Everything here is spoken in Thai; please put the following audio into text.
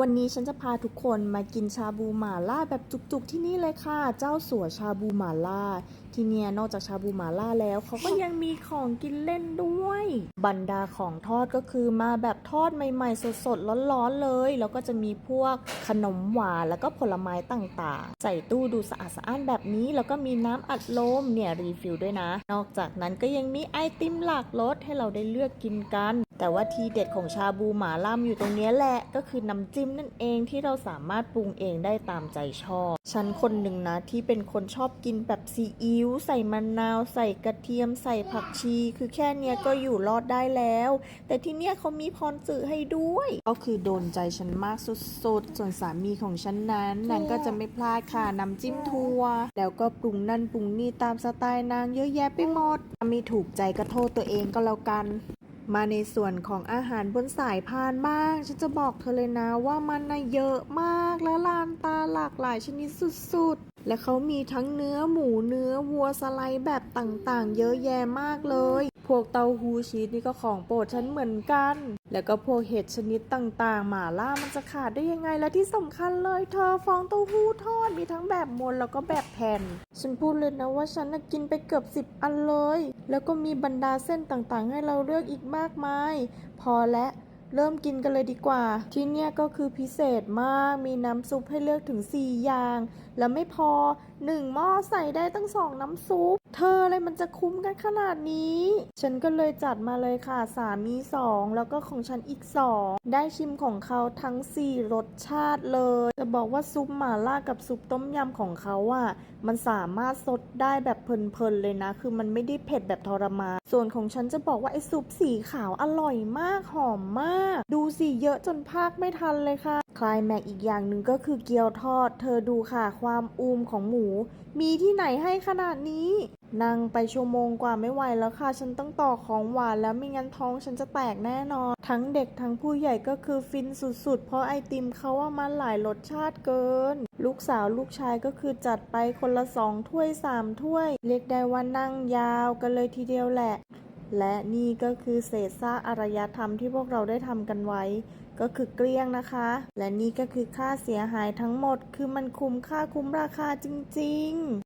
วันนี้ฉันจะพาทุกคนมากินชาบูหม่าล่าแบบจุกๆที่นี่เลยค่ะ เจ้าสัวชาบูหม่าล่า ที่เนี่ยนอกจากชาบูหม่าล่าแล้วเขาก็ยังมีของกินเล่นด้วย บรรดาของทอดก็คือมาแบบทอดใหม่ๆ สดๆร้อนๆเลย แล้วก็จะมีพวกขนมหวานแล้วก็ผลไม้ต่างๆ ใส่ตู้ดูสะอาดสะอ้านแบบนี้แล้วก็มีน้ำอัดลมเนี่ยรีฟิลด้วยนะ นอกจากนั้นก็ยังมีไอติมหลากรสให้เราได้เลือกกินกัน แต่ว่าทีเด็ดของชาบูหมาล่ามอยู่ตรงนี้แหละ ก็คือน้ำจิ้มนั่นเองที่เราสามารถปรุงเองได้ตามใจชอบ ฉันคนหนึ่งนะที่เป็นคนชอบกินแบบซีอิ๊วใส่มะนาว ใส่กระเทียม ใส่ผักชี คือแค่เนี้ยก็อยู่รอดได้แล้ว แต่ที่เนี้ยเขามีพรสื่อให้ด้วย ก็คือโดนใจฉันมากสุดๆ ส่วนสามีของฉันนั้นนางก็จะไม่พลาดค่ะน้ำจิ้มทัวแล้วก็ปรุงนั่นปรุงนี่ตามสไตล์นางเยอะแยะไปหมดถ้าไม่ถูกใจก็โทษตัวเองก็แล้วกัน มาในส่วนของอาหารบนสายพานบ้าง ฉันจะบอกเธอเลยนะว่ามันนะเยอะมากและลานตาหลากหลายชนิดสุดๆ และเขามีทั้งเนื้อหมูเนื้อวัวสไลด์แบบต่างๆ เยอะแยะมากเลย พวกเต้าหู้ชีสนี่ก็ของโปรดฉันเหมือนกัน แล้วก็พวกเห็ดชนิดต่างๆ หม่าล่ามันจะขาดได้ยังไง และที่สำคัญเลยเธอฟองเต้าหู้ทอดมีทั้งแบบมวนแล้วก็แบบแผ่น ฉันพูดเลยนะว่าฉันน่ะกินไปเกือบสิบอันเลย แล้วก็มีบรรดาเส้นต่างๆ ให้เราเลือกอีกมากมาย พอและ เริ่มกินกันเลยดีกว่า ที่เนี่ยก็คือพิเศษมาก มีน้ำซุปให้เลือกถึง 4 อย่าง และไม่พอ 1 หม้อใส่ได้ตั้ง 2 น้ำซุปเธออะไรมันจะคุ้มกันขนาดนี้ ฉันก็เลยจัดมาเลยค่ะ สามี2แล้วก็ของฉันอีก2ได้ชิมของเขาทั้ง4รสชาติเลย จะบอกว่าซุปหม่าล่ากับซุปต้มยำของเขาอะมันสามารถซดได้แบบเพลินๆเลยนะ คือมันไม่ได้เผ็ดแบบทรมาน ส่วนของฉันจะบอกว่าไอ้ซุปสีขาวอร่อยมากหอมมาก ดูสิเยอะจนพากไม่ทันเลยค่ะ คลายแม็กอีกอย่างหนึ่งก็คือเกี๊ยวทอด เธอดูค่ะความอูมของหมู มีที่ไหนให้ขนาดนี้ นั่งไปชั่วโมงกว่าไม่ไหวแล้วค่ะ ฉันต้องต่อของหวานแล้วไม่งั้นท้องฉันจะแตกแน่นอน ทั้งเด็กทั้งผู้ใหญ่ก็คือฟินสุดๆ เพราะไอติมเขาว่ามันหลายรสชาติเกิน ลูกสาวลูกชายก็คือจัดไปคนละสองถ้วยสามถ้วย เรียกได้ว่านั่งยาวกันเลยทีเดียวแหละ และนี่ก็คือเศษซากอารยธรรมที่พวกเราได้ทำกันไว้ ก็คือเกลี้ยงนะคะ และนี่ก็คือค่าเสียหายทั้งหมดคือมันคุ้มค่าคุ้มราคาจริง ๆ